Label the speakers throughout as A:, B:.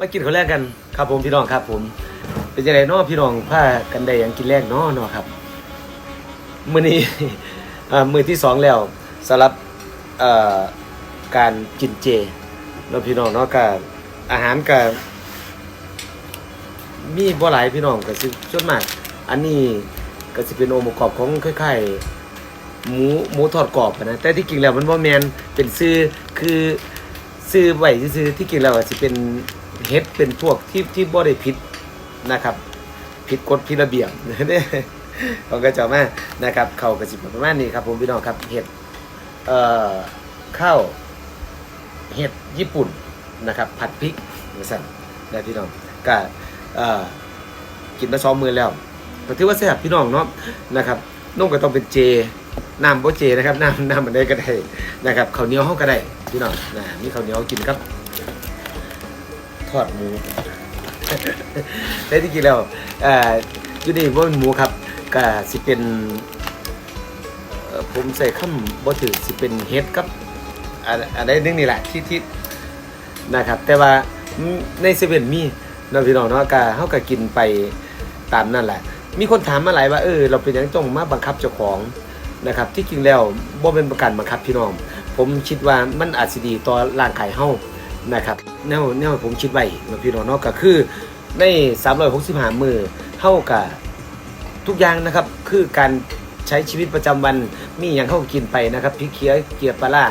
A: มากินข้าวแรกกันครับผมพี่น้องครับ ผม เป็นยังไงเนาะพี่น้องพากันได้ยังกินแรกเนาะเนาะครับมื้อนี้มื้อที่สองแล้วสำหรับการกินเจเนาะพี่น้องเนาะก็อาหารก็มีบ่หลายพี่น้องก็สิส่วนมาก อันนี้ก็สิเป็นองค์ประกอบของคล้ายๆหมูหมูทอดกรอบนะแต่ที่จริงแล้วมันบ่แมนเป็นซื้อคือซื้อไหวซื้อที่กินแล้วอาจจะเป็น เฮ็ดเป็นพวกที่ที่บ่ได้ผิดนะครับ ผิดกฎผิดระเบียบเนี่ยเขาก็จะมานะครับ เขาก็สิบประมาณนี้ครับผมพี่น้องครับเห็ดเอ่อข้าวเห็ดญี่ปุ่นนะครับ ผัดพริกนะสั่นนะพี่น้องก็เอ่อกินมาซ้อมมือแล้วก็ถือว่าแซ่บพี่น้องเนาะนะครับนุ่มก็ต้องเป็นเจน้ำโบเจนะครับน้ำน้ำมันได้ก็ได้นะครับข้าวเหนียวเฮาก็ได้พี่น้องนะมีข้าวเหนียวกินครับ ทอดหมูแต่ที่จริงแล้วอ่ออยู่นี่บ่เป็นหมูครับก็สิเป็นผมใส่คำบ่ถือสิเป็นเฮ็ดกับอะไรนึงนี่แหละที่ที่นะครับ แต่ว่าในเซเว่นมีเนาะพี่น้องเนาะก็เฮาก็กินไปตามนั่นแหละ มีคนถามมาหลายว่าเออเราเป็นยังต้องมาบังคับเจ้าของนะครับ ที่จริงแล้วบ่เป็นประกันบังคับพี่น้อง ผมคิดว่ามันอาจสิดีต่อร่างกายเฮา นะครับแนวแนวผมคิดไว้นาะพี่น้องเนาะก็คือใน 365 มื้อเฮาก็ทุกอย่างนะครับ คือการใช้ชีวิตประจำวันมีอย่างเข้ากินไปนะครับพริกเขียวเกียร์ปลา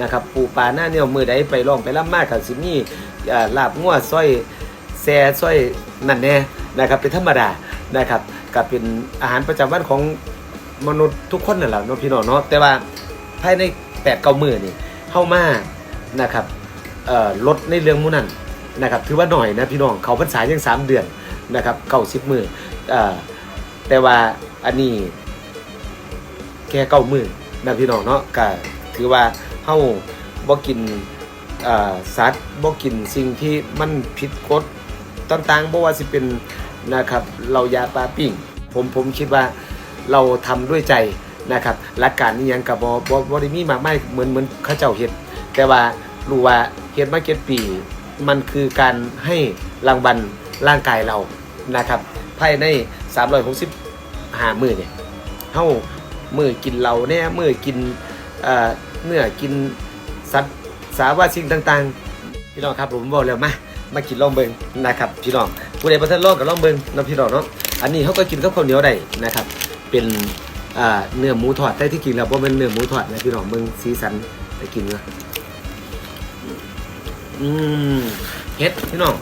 A: นะครับปูปลาหน้าเนี่ยมือใดไปล่องไปล่ำมากกับสิมีอ่ลาบงัวซอยแซ่ซอยนั่นแน่นะครับเป็นธรรมดานะครับก็เป็นอาหารประจำวันของมนุษย์ทุกคนนั่นแหละเนาะพี่น้องเนาะแต่ว่าภายในแปดเก้ามือนี่เข้ามานะครับ เอ่อลดในเรื่องมูนันนะครับถือว่าหน่อยนะพี่น้องเขาพรรษายังสามเดือนนะครับเก้าสิบมือเอ่อแต่ว่าอันนี้แค่เก้ามือนะพี่น้องเนาะก็ถือว่าเฮาบ่กินสัตว์บ่กินสิ่งที่มันผิดกฎต่างๆบ่ว่าสิเป็นนะครับเรายาปลาปิ้งผมผมคิดว่าเราทำด้วยใจนะครับหลักการนี้ยังกับบ่บ่ได้มีมากมายเหมือนเหมือนเขาเจ้าเฮ็ดแต่ว่า รู้ว่าเฮ็ดมาเก็ตปี มันคือการให้รางวัลร่างกายเรานะครับภายใน 365มื้อเนี่ยเฮามือกินเหล้าแน่มือกินเนื้อกินสัตว์สาว่าสิ่งต่างๆ พี่น้องครับผมบอกแล้วมามากินลองเบิงนะครับพี่น้องผู้ใดประเทันลองกับลองเบิงนะพี่น้องเนาะอันนี้เขาก็กินกับข้าวเหนียวได้นะครับ เป็นเนื้อหมูทอดแต่ที่กินแล้วว่าะเป็นเนื้อหมูทอดนะพี่น้องเบิงสีสันไปกินนะ อืมเฮ็ดพี่น้อง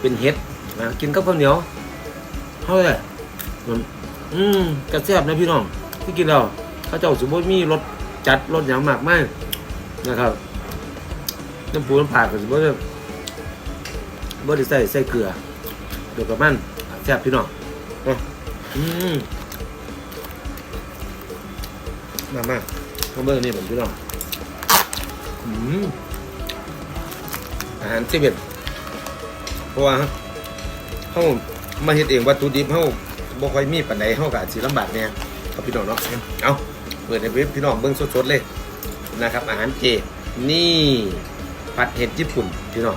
A: เป็นเฮ็ดนะกินกับข้าวเหนียวเฮ้ยอืมกระแซบนะพี่น้องที่กินแล้วเขาเจ้าสมมติมีรสจัดรสอย่างมากมากนะครับน้ำปูน้ำผักก็สมมติบ่ได้ใส่ใส่เกลือเดี๋ยวกับมันแซ่บพี่น้องอาอืมมามาข้าวเบอร์นี่ผมพี่น้องอืม อาหารเซเว่นเพราะว่าเขามาเฮ็ดเองวัตถุดิบเขาบ่ค่อยมีปานใดเขาก็อาจสิลำบากแหน่ครับพี่น้องเนาะเอาเปิดในเว็บพี่น้องเบิ่งสดๆเลยนะครับ อาหารเจนี่ผัดเห็ดญี่ปุ่นพี่น้อง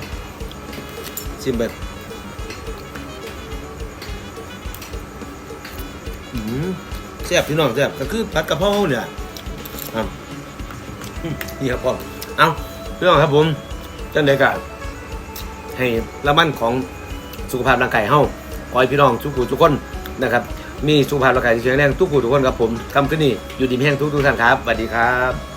A: ชิมเบิดอืมแซ่บพี่น้องแซ่บก็คือผัดกะเพราเนี่ยอืมนี่ครับพ่อเอาพี่น้องครับผมจังได๋ก็ ให้ละมันของสุขภาพร่างกายเฮาขอให้พี่น้องทุกผู้ทุกคนนะครับ มีสุขภาพร่างกายที่แข็งแรงทุกผู้ทุกคนครับผมคำขึ้นนี่อยู่ดีมีแห้งทุกทุกท่านครับสวัสดีครับ